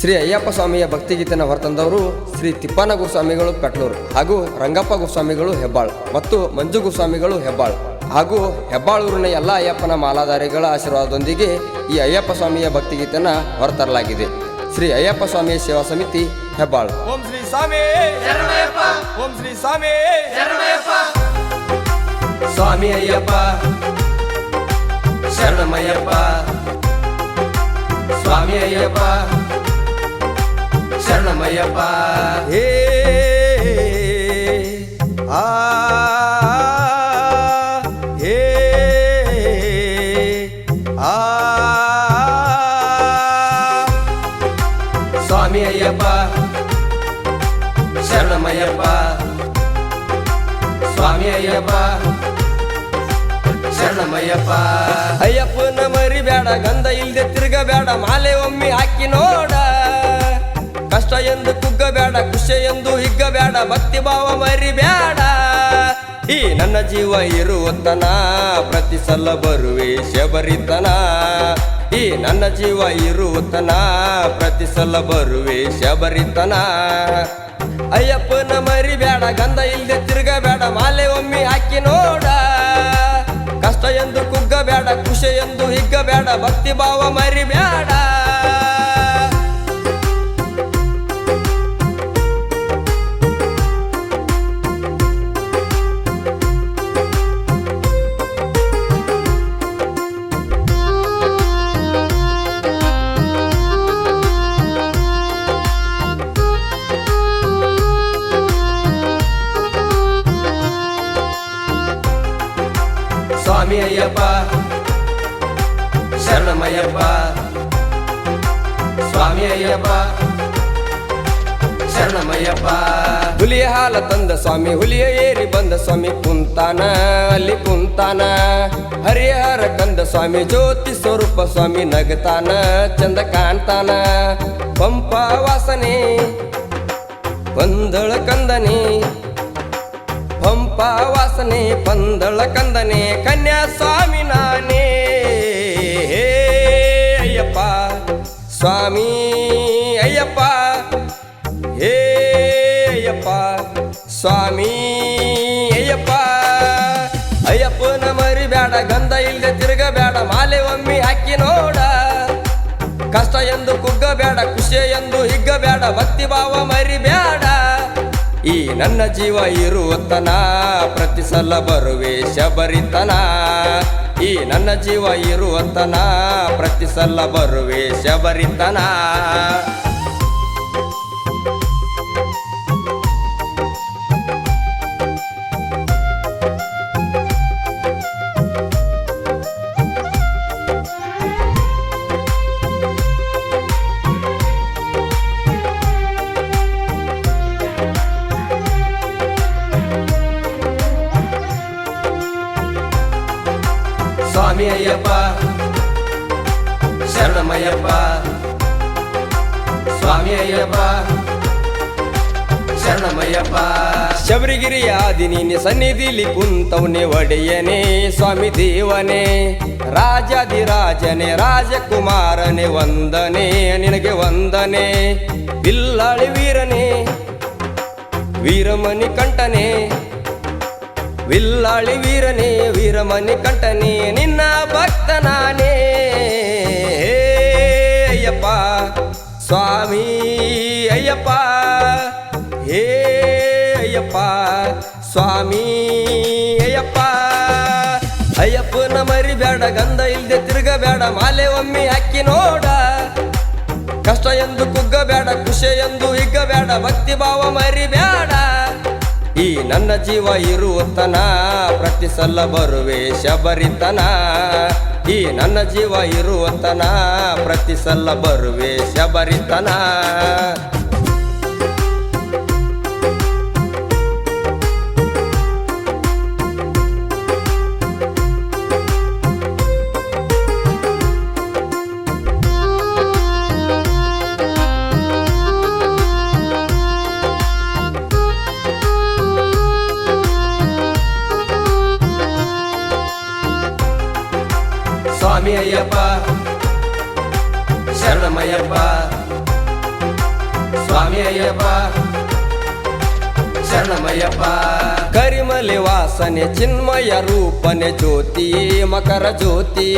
ಶ್ರೀ ಅಯ್ಯಪ್ಪ ಸ್ವಾಮಿಯ ಭಕ್ತಿಗೀತೆಯನ್ನು ಹೊರತಂದವರು ಶ್ರೀ ತಿಪ್ಪನ ಗುರುಸ್ವಾಮಿಗಳು ಪೆಟ್ಲೂರು ಹಾಗೂ ರಂಗಪ್ಪ ಗುರುಸ್ವಾಮಿಗಳು ಹೆಬ್ಬಾಳ್ ಮತ್ತು ಮಂಜು ಗುರುಸ್ವಾಮಿಗಳು ಹೆಬ್ಬಾಳ್ ಹಾಗೂ ಹೆಬ್ಬಾಳೂರಿನ ಎಲ್ಲ ಅಯ್ಯಪ್ಪನ ಮಾಲಾಧಾರಿಗಳ ಆಶೀರ್ವಾದದೊಂದಿಗೆ ಈ ಅಯ್ಯಪ್ಪ ಸ್ವಾಮಿಯ ಭಕ್ತಿಗೀತೆಯನ್ನು ಹೊರತರಲಾಗಿದೆ. ಶ್ರೀ ಅಯ್ಯಪ್ಪ ಸ್ವಾಮಿಯ ಸೇವಾ ಸಮಿತಿ ಹೆಬ್ಬಾಳ್. ಓಂ ಶ್ರೀ ಸ್ವಾಮಿ. ಓಂ ಶ್ರೀ ಸ್ವಾಮಿ. ಸ್ವಾಮಿ ಅಯ್ಯಪ್ಪ. ಶರಣಮಯ್ಯಪ್ಪ. ಸ್ವಾಮಿ ಅಯ್ಯಪ್ಪ. ಶರಣಮಯ್ಯಪ್ಪ ಹೇ ಆ ಹೇ ಆ ಸ್ವಾಮಿ ಅಯ್ಯಪ್ಪ ಶರಣಮಯ್ಯಪ್ಪ ಸ್ವಾಮಿ ಅಯ್ಯಪ್ಪ ಶರಣಮಯ್ಯಪ್ಪ ಅಯ್ಯಪ್ಪನ ಮರಿಬೇಡ ಗಂಧ ಇಲ್ದೆ ತಿರುಗಬೇಡ ಮಾಲೆ ಒಮ್ಮೆ ಹಾಕಿ ನೋಡ ಕಷ್ಟ ಕುಗ್ಗ ಕುಗ್ಗಬೇಡ, ಖುಷಿ ಎಂದು ಹಿಗ್ಗಬೇಡ ಭಕ್ತಿ ಭಾವ ಮರಿಬೇಡ. ಈ ನನ್ನ ಜೀವ ಇರುವತನ ಪ್ರತಿ ಸಲ ಬರುವೆ ಶಬರಿತನ. ಈ ನನ್ನ ಜೀವ ಇರುವತನ ಪ್ರತಿ ಸಲ ಬರುವೆ ಶಬರಿತನ. ಅಯ್ಯಪ್ಪನ ಮರಿಬೇಡ, ಗಂಧ ಇಲ್ದೆ ತಿರುಗಬೇಡ, ಮಾಲೆ ಒಮ್ಮೆ ಹಾಕಿ ನೋಡ. ಕಷ್ಟ ಎಂದು ಕುಗ್ಗಬೇಡ, ಖುಷಿ ಎಂದು ಹಿಗ್ಗಬೇಡ ಭಕ್ತಿ ಭಾವ ಮರಿಬೇಡ. ಅಯ್ಯಪ್ಪ ಶರಣಮಯ್ಯಪ್ಪ ಸ್ವಾಮಿ ಅಯ್ಯಪ್ಪ ಶರಣಮಯ್ಯಪ್ಪ ಹುಲಿಯ ಹಾಲ ತಂದ ಸ್ವಾಮಿ, ಹುಲಿಯ ಏರಿ ಬಂದ ಸ್ವಾಮಿ, ಕುಂತಾನ, ಅಲ್ಲಿ ಕುಂತಾನ. ಹರಿಹರ ಕಂದ ಸ್ವಾಮಿ, ಜ್ಯೋತಿ ಸ್ವರೂಪ ಸ್ವಾಮಿ, ನಗತಾನ, ಚಂದ ಕಾಣ್ತಾನ. ಪಂಪ ವಾಸನೆ ಬಂದಳ ಕಂದನೆ ಪಂಪ ವಾಸನೆ ಪಂದಳ ಕಂದನೆ ಕನ್ಯಾ ಸ್ವಾಮಿ ನಾನೇ ಅಯ್ಯಪ್ಪ, ಸ್ವಾಮಿ ಅಯ್ಯಪ್ಪ. ಹೇ ಅಯ್ಯಪ್ಪ, ಸ್ವಾಮಿ ಅಯ್ಯಪ್ಪ. ಅಯ್ಯಪ್ಪನ ಮರಿಬೇಡ ಗಂಧ ಇಲ್ಲದೆ ತಿರುಗಬೇಡ, ಮಾಲೆ ಒಮ್ಮಿ ಹಾಕಿ ನೋಡ. ಕಷ್ಟ ಎಂದು ಕುಗ್ಗಬೇಡ ಖುಷಿ ಎಂದು ಹಿಗ್ಗಬೇಡ, ಭಕ್ತಿ ಭಾವ ಮರಿಬೇಡ. ಈ ನನ್ನ ಜೀವ ಇರುವತನ, ಪ್ರತಿ ಸಲ ಬರುವೆ ಶಬರಿತನ ಈ ನನ್ನ ಜೀವ ಇರುವತನ, ಪ್ರತಿ ಸಲ ಬರುವೆ ಶಬರಿತನ ಸ್ವಾಮಿ ಅಯ್ಯಪ್ಪ ಶರಣಮಯ್ಯಪ್ಪ ಸ್ವಾಮಿ ಅಯ್ಯಪ್ಪ ಶರಣಮಯ್ಯಪ್ಪ ಶಬರಿಗಿರಿಯ ಆದಿನಿ ಸನ್ನಿಧಿಲಿ ಕುಂತವನೆ ಒಡೆಯನೇ ಸ್ವಾಮಿ ದೇವನೇ. ರಾಜಾದಿರಾಜನೇ ರಾಜಕುಮಾರನೆ ವಂದನೆ, ನಿನಗೆ ವಂದನೆ. ಬಿಲ್ಲಾಳಿ ವೀರನೆ, ವೀರಮನಿ ಕಂಠನೆ. ವಿಲ್ಲಾಳಿ ವೀರನೇ, ವೀರಮನಿ ಕಂಠನೆ, ನಿನ್ನ ಮರಿಬೇಡ ಗಂಧ ಇಲ್ದೆ ತಿರುಗಬೇಡ. ಮಾಲೆ ಒಮ್ಮೆ ಹಾಕಿ ನೋಡ. ಕಷ್ಟ ಎಂದು ಕುಗ್ಗಬೇಡ, ಖುಷಿ ಎಂದು ಹಿಗ್ಗಬೇಡ, ಭಕ್ತಿ ಭಾವ ಮರಿಬೇಡ. ಈ ನನ್ನ ಜೀವ ಇರುವತನ, ಪ್ರತಿ ಸಲ ಬರುವೆ ಶಬರಿತನ ಈ ನನ್ನ ಜೀವ ಇರುವತನ, ಪ್ರತಿ ಸಲ ಬರುವೆ ಶಬರಿತನ ಸ್ವಾಮಿ ಅಯ್ಯಪ್ಪ ಶರಣಮಯ್ಯಪ್ಪ ಸ್ವಾಮಿ ಅಯ್ಯಪ್ಪ ಶರಣಮಯ್ಯಪ್ಪ. ಕರಿಮಲೆ ವಾಸನೆ, ಚಿನ್ಮಯ ರೂಪನೆ ಜ್ಯೋತಿ ಮಕರ ಜ್ಯೋತಿ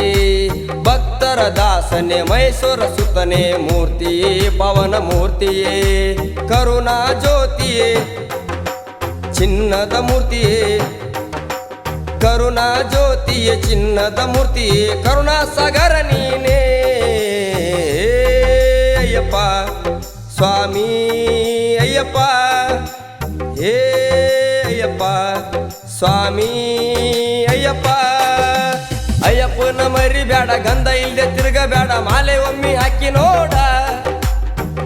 ಭಕ್ತರ ದಾಸನೆ, ಮೈಸೂರ ಸುತನೆ ಮೂರ್ತಿ ಪವನ ಮೂರ್ತಿಯೇ. ಕರುಣಾ ಜ್ಯೋತಿಯೇ, ಚಿನ್ನದ ಮೂರ್ತಿಯೇ. ಕರುಣಾ ಜ್ಯೋತಿಯ ಚಿನ್ನದ ಮೂರ್ತಿ, ಕರುಣಾ ಸಾಗರ ನೀನೇ. ಅಯ್ಯಪ್ಪ, ಸ್ವಾಮಿ, ಅಯ್ಯಪ್ಪ. ಏ ಅಯ್ಯಪ್ಪ, ಸ್ವಾಮಿ, ಅಯ್ಯಪ್ಪ. ಅಯ್ಯಪ್ಪನ ಮರಿ ಬೇಡ ಗಂಧ ಇಲ್ದೆ ತಿರುಗಬೇಡ, ಮಾಲೆ ಒಮ್ಮಿ ಹಾಕಿ ನೋಡ.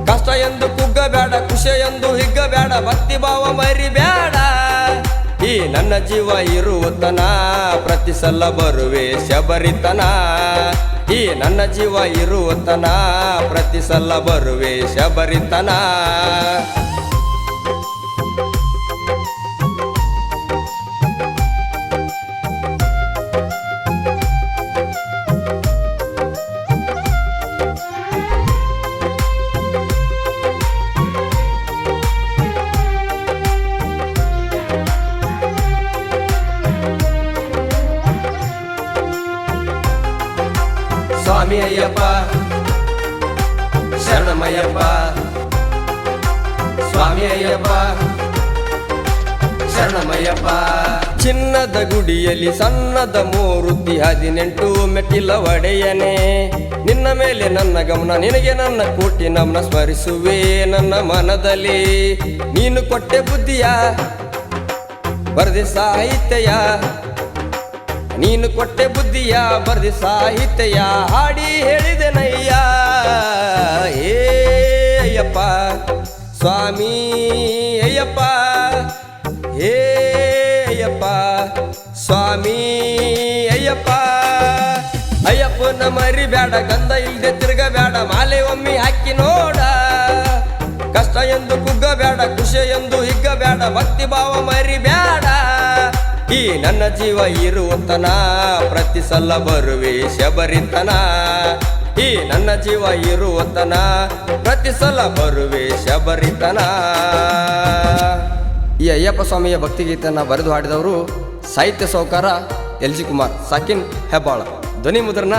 ಕಷ್ಟ ಎಂದು ಕುಗ್ಗಬೇಡ ಖುಷಿ ಎಂದು ಹಿಗ್ಗಬೇಡ, ಭಕ್ತಿ ಭಾವ ಬೇಡ ನನ್ನ ಜೀವ ಇರುವತನ, ಪ್ರತಿ ಸಲ ಬರುವೆ ಶಬರಿತನ. ಈ ನನ್ನ ಜೀವ ಇರುವತನ, ಪ್ರತಿ ಸಲ ಬರುವೆ ಶಬರಿತನ. ಸ್ವಾಮಿ ಅಯ್ಯಪ್ಪ ಶರಣಮಯ್ಯಪ್ಪ ಸ್ವಾಮಿ ಅಯ್ಯಪ್ಪ ಶರಣಮಯ್ಯಪ್ಪ. ಚಿನ್ನದ ಗುಡಿಯಲ್ಲಿ ಸಣ್ಣದ ಮೂರುತಿ ಹದಿನೆಂಟು ಮೆಟ್ಟಿಲ ಒಡೆಯನೆ. ನಿನ್ನ ಮೇಲೆ ನನ್ನ ಗಮನ, ನಿನಗೆ ನನ್ನ ಕೋಟಿ ನಮ್ನ ಸ್ಮರಿಸುವೆ ನನ್ನ ಮನದಲ್ಲಿ. ನೀನು ಕೊಟ್ಟೆ ಬುದ್ಧಿಯ ಬರದೆ ಸಾಹಿತ್ಯ ನೀನು ಕೊಟ್ಟೆ ಬುದ್ಧಿಯ ಬರ್ದಿ ಸಾಹಿತ್ಯ ಹಾಡಿ ಹೇಳಿದೆನಯ್ಯ ಏ ಅಯ್ಯಪ್ಪ, ಸ್ವಾಮಿ ಅಯ್ಯಪ್ಪ ಅಯ್ಯಪ್ಪ, ಸ್ವಾಮಿ ಅಯ್ಯಪ್ಪ. ಅಯ್ಯಪ್ಪನ ಮರಿ ಬೇಡ ಗಂಧ ಇಲ್ಲದೆ ತಿರುಗಬೇಡ ಮಾಲೆ ಒಮ್ಮೆ ಹಾಕಿ ನೋಡ. ಕಷ್ಟ ಎಂದು ಕುಗ್ಗಬೇಡ ಖುಷಿ ಎಂದು ಹಿಗ್ಗಬೇಡ ಭಕ್ತಿ ಭಾವ ಮರಿ ಬೇಡ ಈ ನನ್ನ ಜೀವ ಇರುವಂತನ, ಪ್ರತಿ ಸಲ ಬರುವೆ ಶಬರಿತನ. ಈ ನನ್ನ ಜೀವ ಇರುವಂತನ, ಪ್ರತಿ ಸಲ ಬರುವೆ ಶಬರಿತನ. ಈ ಅಯ್ಯಪ್ಪ ಸ್ವಾಮಿಯ ಭಕ್ತಿಗೀತೆಯನ್ನು ಬರೆದು ಹಾಡಿದವರು ಸಾಹಿತ್ಯ ಸೌಕಾರ ಎಲ್ ಜಿ ಕುಮಾರ್, ಸಾಕಿನ್ ಹೆಬ್ಬಾಳ. ಧ್ವನಿ ಮುದ್ರನ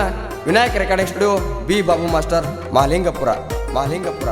Vinayaka recording studio B Babu master Mahalingapur Mahalingapur